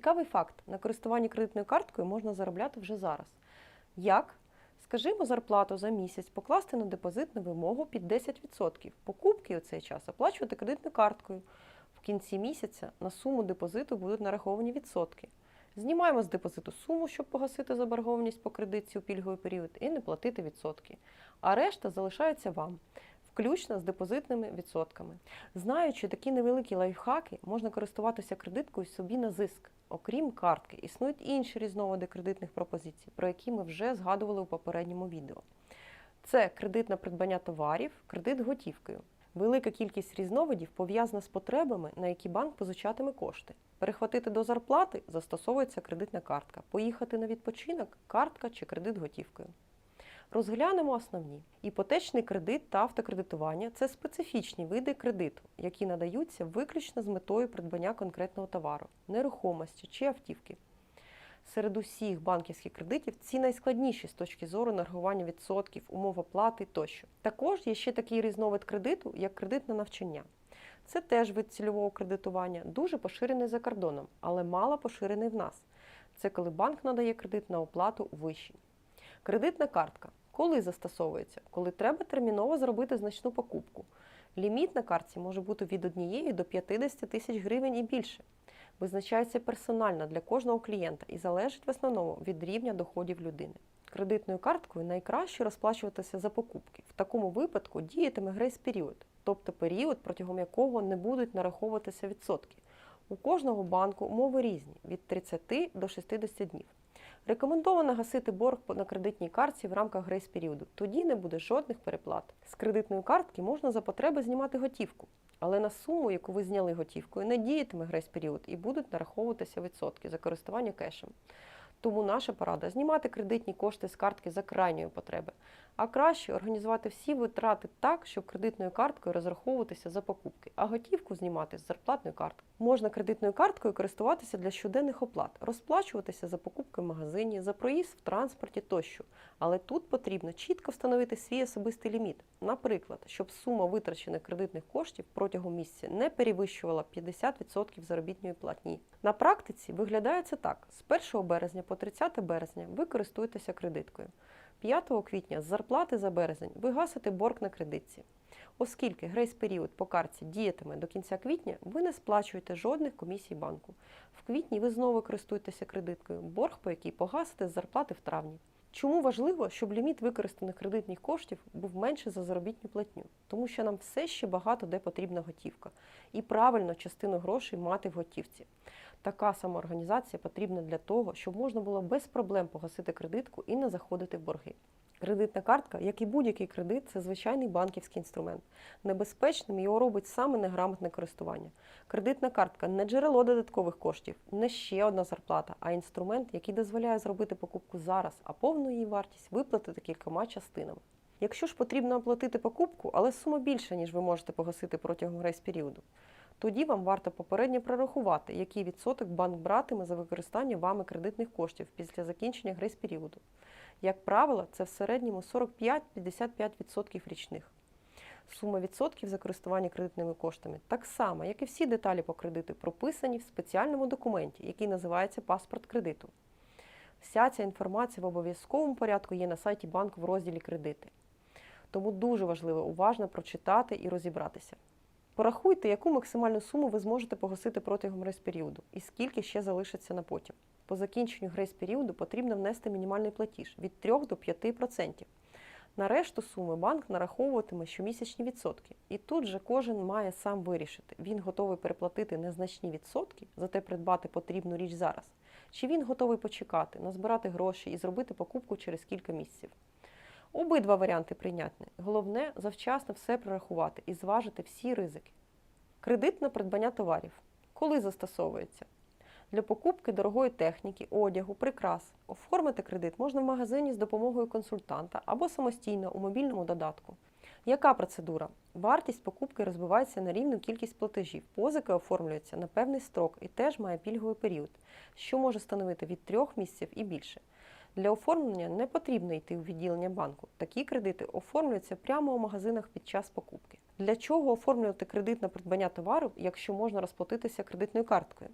Цікавий факт: на користуванні кредитною карткою можна заробляти вже зараз. Як? Скажімо, зарплату за місяць покласти на депозит на вимогу під 10%. Покупки у цей час оплачувати кредитною карткою. В кінці місяця на суму депозиту будуть нараховані відсотки. Знімаємо з депозиту суму, щоб погасити заборгованість по кредитці у пільговий період і не платити відсотки. А решта залишається вам, включно з депозитними відсотками. Знаючи такі невеликі лайфхаки, можна користуватися кредиткою собі на зиск. Окрім картки, існують інші різновиди кредитних пропозицій, про які ми вже згадували у попередньому відео. Це кредит на придбання товарів, кредит готівкою. Велика кількість різновидів пов'язана з потребами, на які банк позичатиме кошти. Перехватити до зарплати застосовується кредитна картка. Поїхати на відпочинок картка чи кредит готівкою. Розглянемо основні. Іпотечний кредит та автокредитування це специфічні види кредиту, які надаються виключно з метою придбання конкретного товару, нерухомості чи автівки. Серед усіх банківських кредитів ці найскладніші з точки зору нарахування відсотків, умов оплати тощо. Також є ще такий різновид кредиту, як кредит на навчання. Це теж вид цільового кредитування, дуже поширений за кордоном, але мало поширений в нас. Це коли банк надає кредит на оплату вищий. Кредитна картка. Коли застосовується? Коли треба терміново зробити значну покупку. Ліміт на картці може бути від 1 до 50 тисяч гривень і більше. Визначається персонально для кожного клієнта і залежить в основному від рівня доходів людини. Кредитною карткою найкраще розплачуватися за покупки. В такому випадку діятиме грейс-період, тобто період, протягом якого не будуть нараховуватися відсотки. У кожного банку умови різні від 30 до 60 днів. Рекомендовано гасити борг на кредитній картці в рамках грейс-періоду. Тоді не буде жодних переплат. З кредитної картки можна за потреби знімати готівку, але на суму, яку ви зняли готівкою, не діятиме грейс-період і будуть нараховуватися відсотки за користування кешем. Тому наша порада знімати кредитні кошти з картки за крайньої потреби, а краще організувати всі витрати так, щоб кредитною карткою розраховуватися за покупки, а готівку знімати з зарплатної картки. Можна кредитною карткою користуватися для щоденних оплат, розплачуватися за покупки в магазині, за проїзд в транспорті тощо. Але тут потрібно чітко встановити свій особистий ліміт. Наприклад, щоб сума витрачених кредитних коштів протягом місяця не перевищувала 50% заробітної платні. На практиці виглядає це так: з 1 березня по 30 березня ви користуєтеся кредиткою. 5 квітня з зарплати за березень ви гасите борг на кредитці. Оскільки грейс-період по картці діятиме до кінця квітня, ви не сплачуєте жодних комісій банку. В квітні ви знову користуєтеся кредиткою, борг по якій погасите з зарплати в травні. Чому важливо, щоб ліміт використаних кредитних коштів був менше за заробітну платню? Тому що нам все ще багато де потрібна готівка, і правильно частину грошей мати в готівці. Така самоорганізація потрібна для того, щоб можна було без проблем погасити кредитку і не заходити в борги. Кредитна картка, як і будь-який кредит, це звичайний банківський інструмент. Небезпечним його робить саме неграмотне користування. Кредитна картка не джерело додаткових коштів, не ще одна зарплата, а інструмент, який дозволяє зробити покупку зараз, а повну її вартість виплатити кількома частинами. Якщо ж потрібно оплатити покупку, але сума більша, ніж ви можете погасити протягом грейс-періоду, тоді вам варто попередньо прорахувати, який відсоток банк братиме за використання вами кредитних коштів після закінчення грейс-періоду. Як правило, це в середньому 45-55% річних. Сума відсотків за користування кредитними коштами так само, як і всі деталі по кредиту, прописані в спеціальному документі, який називається паспорт кредиту. Вся ця інформація в обов'язковому порядку є на сайті банку в розділі Кредити. Тому дуже важливо уважно прочитати і розібратися. Порахуйте, яку максимальну суму ви зможете погасити протягом грейс-періоду і скільки ще залишиться на потім. По закінченню грейс-періоду потрібно внести мінімальний платіж від 3 до 5%. На решту суми банк нараховуватиме щомісячні відсотки. І тут же кожен має сам вирішити, він готовий переплатити незначні відсотки, зате придбати потрібну річ зараз, чи він готовий почекати, назбирати гроші і зробити покупку через кілька місяців. Обидва варіанти прийнятні. Головне завчасно все прорахувати і зважити всі ризики. Кредит на придбання товарів. Коли застосовується? Для покупки дорогої техніки, одягу, прикрас. Оформити кредит можна в магазині з допомогою консультанта або самостійно у мобільному додатку. Яка процедура? Вартість покупки розбивається на рівну кількість платежів. Позика оформлюється на певний строк і теж має пільговий період, що може становити від трьох місяців і більше. Для оформлення не потрібно йти у відділення банку. Такі кредити оформлюються прямо у магазинах під час покупки. Для чого оформлювати кредит на придбання товару, якщо можна розплатитися кредитною карткою?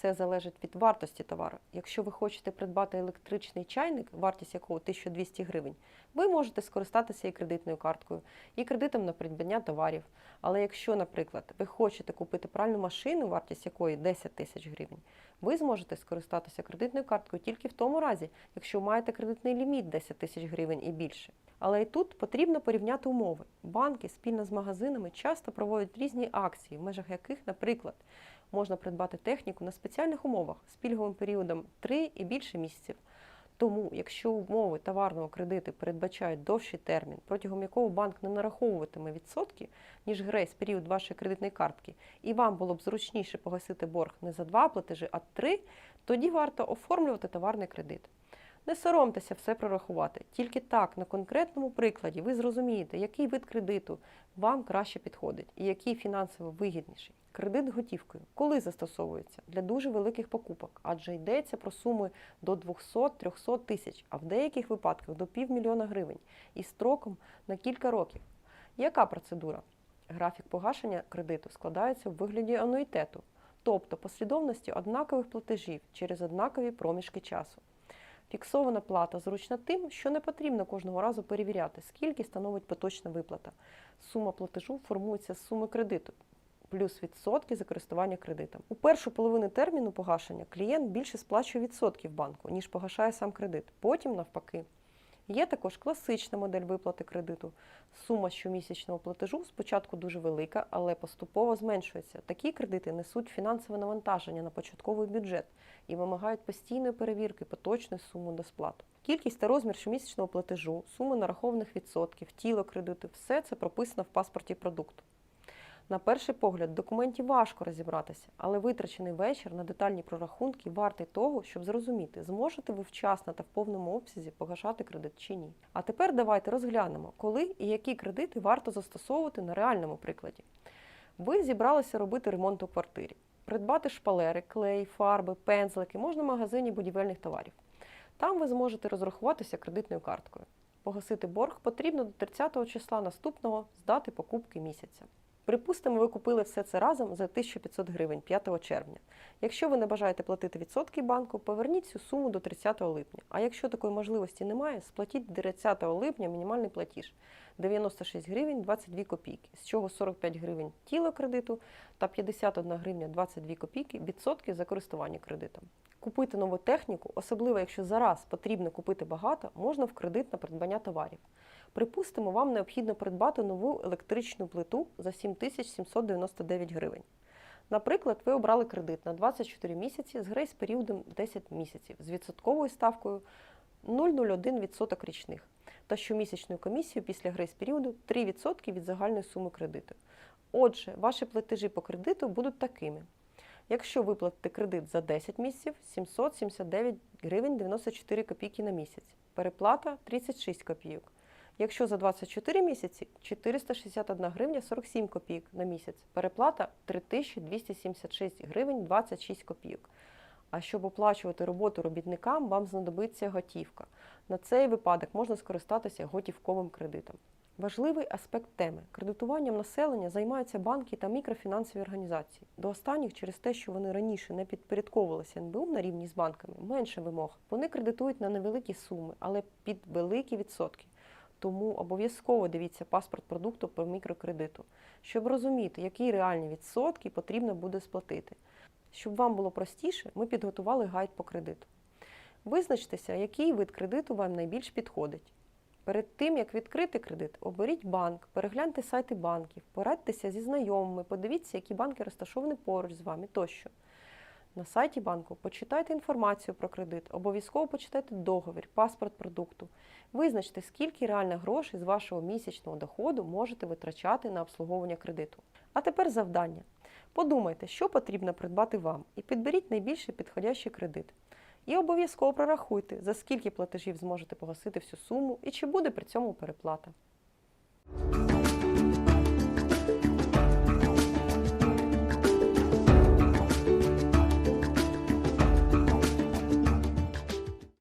Все залежить від вартості товару. Якщо ви хочете придбати електричний чайник, вартість якого 1200 гривень, ви можете скористатися і кредитною карткою, і кредитом на придбання товарів. Але якщо, наприклад, ви хочете купити пральну машину, вартість якої 10 тисяч гривень, ви зможете скористатися кредитною карткою тільки в тому разі, якщо маєте кредитний ліміт 10 тисяч гривень і більше. Але і тут потрібно порівняти умови. Банки спільно з магазинами часто проводять різні акції, в межах яких, наприклад, можна придбати техніку на спеціальних умовах з пільговим періодом 3 і більше місяців. Тому, якщо умови товарного кредиту передбачають довший термін, протягом якого банк не нараховуватиме відсотки, ніж грейс період вашої кредитної картки, і вам було б зручніше погасити борг не за два платежі, а три, тоді варто оформлювати товарний кредит. Не соромтеся все прорахувати. Тільки так, на конкретному прикладі, ви зрозумієте, який вид кредиту вам краще підходить і який фінансово вигідніший. Кредит готівкою коли застосовується для дуже великих покупок, адже йдеться про суми до 200-300 тисяч, а в деяких випадках до півмільйона гривень і строком на кілька років. Яка процедура? Графік погашення кредиту складається в вигляді ануїтету, тобто послідовності однакових платежів через однакові проміжки часу. Фіксована плата зручна тим, що не потрібно кожного разу перевіряти, скільки становить поточна виплата. Сума платежу формується з суми кредиту, плюс відсотки за користування кредитом. У першу половину терміну погашення клієнт більше сплачує відсотків банку, ніж погашає сам кредит. Потім, навпаки. Є також класична модель виплати кредиту. Сума щомісячного платежу спочатку дуже велика, але поступово зменшується. Такі кредити несуть фінансове навантаження на початковий бюджет і вимагають постійної перевірки поточної суми до сплату. Кількість та розмір щомісячного платежу, суми нарахованих відсотків, тіло кредиту все це прописано в паспорті продукту. На перший погляд, в документі важко розібратися, але витрачений вечір на детальні прорахунки вартий того, щоб зрозуміти, зможете ви вчасно та в повному обсязі погашати кредит чи ні. А тепер давайте розглянемо, коли і які кредити варто застосовувати на реальному прикладі. Ви зібралися робити ремонт у квартирі, придбати шпалери, клей, фарби, пензлики можна в магазині будівельних товарів. Там ви зможете розрахуватися кредитною карткою. Погасити борг потрібно до 30 числа наступного з дати покупки місяця. Припустимо, ви купили все це разом за 1500 гривень 5 червня. Якщо ви не бажаєте платити відсотки банку, поверніть цю суму до 30 липня. А якщо такої можливості немає, сплатіть 30 липня мінімальний платіж 96 гривень 22 копійки, з чого 45 гривень тіло кредиту та 51 гривня 22 копійки відсотки за користування кредитом. Купити нову техніку, особливо якщо зараз потрібно купити багато, можна в кредит на придбання товарів. Припустимо, вам необхідно придбати нову електричну плиту за 7799 гривень. Наприклад, ви обрали кредит на 24 місяці з грейс періодом 10 місяців з відсотковою ставкою 0,01% річних та щомісячною комісією після грейс періоду 3% від загальної суми кредиту. Отже, ваші платежі по кредиту будуть такими. Якщо ви платите кредит за 10 місяців 779 гривень 94 копійки на місяць, переплата 36 копійок. Якщо за 24 місяці 461 гривня 47 копійок на місяць, переплата 3276 гривень 26 копійок. А щоб оплачувати роботу робітникам, вам знадобиться готівка. На цей випадок можна скористатися готівковим кредитом. Важливий аспект теми кредитуванням населення займаються банки та мікрофінансові організації. До останніх, через те, що вони раніше не підпорядковувалися НБУ на рівні з банками, менше вимог. Вони кредитують на невеликі суми, але під великі відсотки. Тому обов'язково дивіться паспорт продукту по мікрокредиту, щоб розуміти, які реальні відсотки потрібно буде сплатити. Щоб вам було простіше, ми підготували гайд по кредиту. Визначтеся, який вид кредиту вам найбільш підходить. Перед тим, як відкрити кредит, оберіть банк, перегляньте сайти банків, порадьтеся зі знайомими, подивіться, які банки розташовані поруч з вами тощо. На сайті банку почитайте інформацію про кредит, обов'язково почитайте договір, паспорт продукту. Визначте, скільки реально грошей з вашого місячного доходу можете витрачати на обслуговування кредиту. А тепер завдання. Подумайте, що потрібно придбати вам, і підберіть найбільше підходящий кредит. І обов'язково прорахуйте, за скільки платежів зможете погасити всю суму і чи буде при цьому переплата.